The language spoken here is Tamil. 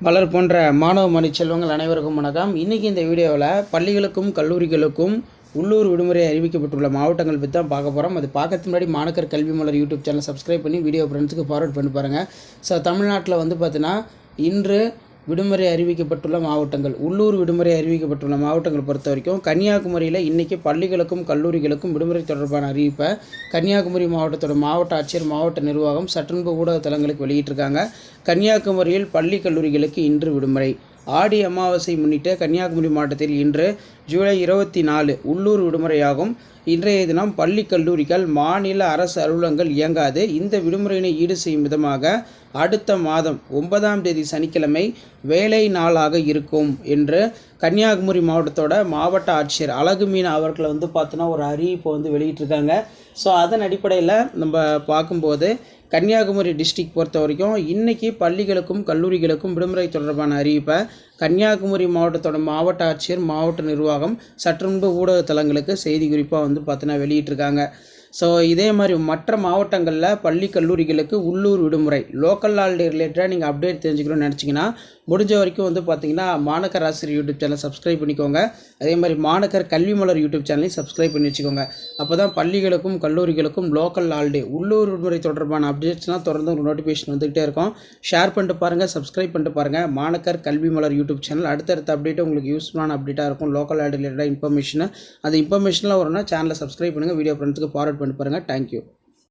மலர் போன்ற மாணவ மணி செல்வங்கள் அனைவருக்கும் வணக்கம். இன்றைக்கி இந்த வீடியோவில் பள்ளிகளுக்கும் கல்லூரிகளுக்கும் உள்ளூர் விடுமுறை அறிவிக்கப்பட்டுள்ள மாவட்டங்கள் பற்றி தான் பார்க்க போகிறோம் அது பார்க்கறதுக்கு முன்னாடி Manakkar Kalvi Malar YouTube channel subscribe பண்ணி வீடியோ ஃப்ரெண்ட்ஸுக்கு ஃபார்வர்ட் பண்ணி பாருங்கள் ஸோ தமிழ்நாட்டில் வந்து பார்த்தினா இன்று விடுமுறை அறிவிக்கப்பட்டுள்ள மாவட்டங்கள். உள்ளூர் விடுமுறை அறிவிக்கப்பட்டுள்ள மாவட்டங்கள் பொறுத்த வரைக்கும் கன்னியாகுமரியில் இன்றைக்கி பள்ளிகளுக்கும் கல்லூரிகளுக்கும் விடுமுறை தொடர்பான அறிவிப்பை கன்னியாகுமரி மாவட்டத்தோட மாவட்ட ஆட்சியர் மாவட்ட நிர்வாகம் சற்றுன்பு ஊடக தளங்களுக்கு வெளியிட்டிருக்காங்க. கன்னியாகுமரியில் பள்ளி கல்லூரிகளுக்கு இன்று விடுமுறை. ஆடி அமாவாசை முன்னிட்டு கன்னியாகுமரி மாவட்டத்தில் இன்று ஜூலை இருபத்தி நாலு உள்ளூர் விடுமுறையாகும். இன்றைய தினம் பள்ளி கல்லூரிகள் மாநில அரசு அலுவலகங்கள் இயங்காது. இந்த விடுமுறையினை ஈடு செய்யும் விதமாக அடுத்த மாதம் ஒன்பதாம் தேதி சனிக்கிழமை வேலை நாளாக இருக்கும் என்று கன்னியாகுமரி மாவட்டத்தோட மாவட்ட ஆட்சியர் அழகு மீன் அவர்களை வந்து பார்த்தோன்னா ஒரு அறிவிப்பை வந்து வெளியிட்டிருக்காங்க. ஸோ அதன் அடிப்படையில் நம்ம பார்க்கும்போது கன்னியாகுமரி டிஸ்ட்ரிக்ட் பொறுத்த வரைக்கும் இன்றைக்கி பள்ளிகளுக்கும் கல்லூரிகளுக்கும் விடுமுறை தொடர்பான அறிவிப்பை கன்னியாகுமரி மாவட்டத்தோட மாவட்ட ஆட்சியர் மாவட்ட நிர்வாகம் சற்று முன்பு ஊடக தளங்களுக்கு செய்தி குறிப்பாக வந்து பார்த்தோன்னா வெளியிட்டிருக்காங்க. ஸோ இதே மாதிரி மற்ற மாவட்டங்களில் பள்ளி கல்லூரிகளுக்கு உள்ளூர் விடுமுறை லோக்கல் ஹாலிடே ரிலேட்டடாக நீங்கள் அப்டேட் தெரிஞ்சுக்கணும்னு நினச்சிங்கன்னா முடிஞ்ச வரைக்கும் வந்து பார்த்தீங்கன்னா மாணக்கர் ஆசிரியர் யூடியூப் சேனல் சப்ஸ்கிரைப் பண்ணிக்கோங்க. அதே மாதிரி மாணக்கர் கல்வி மலர் யூடியூப் சேனலையும் சப்ஸ்கிரைப் பண்ணி வச்சுக்கோங்க. அப்போ தான் பள்ளிகளுக்கும் கல்லூரிகளுக்கும் லோக்கல் ஹாலிடே உள்ளூர் விடுமுறை தொடர்பான அப்டேட்ஸ்லாம் தொடர்ந்து உங்களுக்கு நோட்டிஃபிகேஷன் வந்துக்கிட்டே இருக்கும். ஷேர் பண்ணிட்டு பாருங்கள் சப்ஸ்கிரைப் பண்ணிட்டு பாருங்கள் மாணக்கர் கல்வி மலர் யூடியூப் சேனல் அடுத்தடுத்த அப்டேட் உங்களுக்கு யூஸ்ஃபுல்லான அப்டேட்டாக இருக்கும். லோக்கல் ஹாலிடே ரிலேட்டடாக இன்ஃபர்மேஷன் அந்த இன்ஃபர்மேஷனில் வரும்னா சேனலை சப்ஸ்கிரைப் பண்ணுங்கள் வீடியோ ஃப்ரெண்ட்ஸுக்கு ஃபார்வர்ட் பண்ணி பாருங்கள் தேங்க்யூ